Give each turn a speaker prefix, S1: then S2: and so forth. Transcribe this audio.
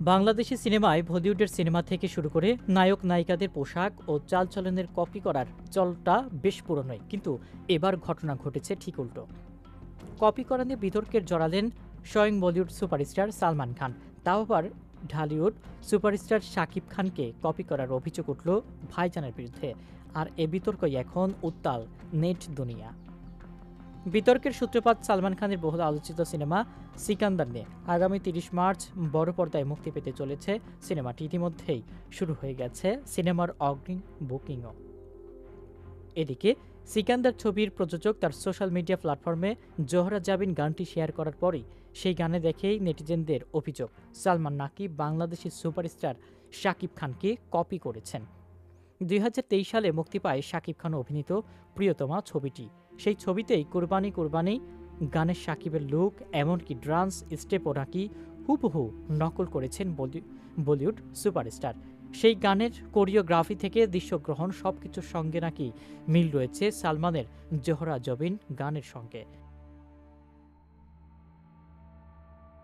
S1: বাংলাদেশি সিনেমায় বলিউডের সিনেমা থেকে শুরু করে নায়ক নায়িকাদের পোশাক ও চালচলনের কপি করার চলটা বেশ পুরনোই। কিন্তু এবার ঘটনা ঘটেছে ঠিক উল্টো। কপি করা নিয়ে বিতর্কের জড়ালেন স্বয়ং বলিউড সুপারস্টার সালমান খান। তাও আবার ঢালিউড সুপারস্টার শাকিব খানকে কপি করার অভিযোগ উঠল ভাইজানের বিরুদ্ধে। আর এ বিতর্কই এখন উত্তাল নেট দুনিয়া। বিতর্কের সূত্রপাত সালমান খানের বহুল আলোচিত সিনেমা সিকান্দার নিয়ে। আগামী তিরিশ মার্চ বড় পর্দায় মুক্তি পেতে চলেছে সিনেমাটি। ইতিমধ্যেই শুরু হয়ে গেছে সিনেমার অগ্রিম বুকিংও। এদিকে সিকান্দার ছবির প্রযোজক তার সোশ্যাল মিডিয়া প্ল্যাটফর্মে জোহরা জাবিন গানটি শেয়ার করার পরই সেই গানে দেখেই নেটিজেনদের অভিযোগ, সালমান নাকি বাংলাদেশি সুপারস্টার শাকিব খানকে কপি করেছেন। দুই হাজার তেইশ সালে মুক্তি পায় শাকিব খান অভিনীত প্রিয়তমা ছবিটি। সেই ছবিতেই কোরবানি কোরবানি, গানের সাকিবের লুক, এমনকি ড্রান্স স্টেপও নাকি হুবহু নকল করেছেন বলি- বলিউড সুপারস্টার। সেই গানের কোরিওগ্রাফি থেকে দৃশ্যগ্রহণ সব কিছুর সঙ্গে নাকি মিল রয়েছে সালমানের জোহরা জবিন গানের সঙ্গে।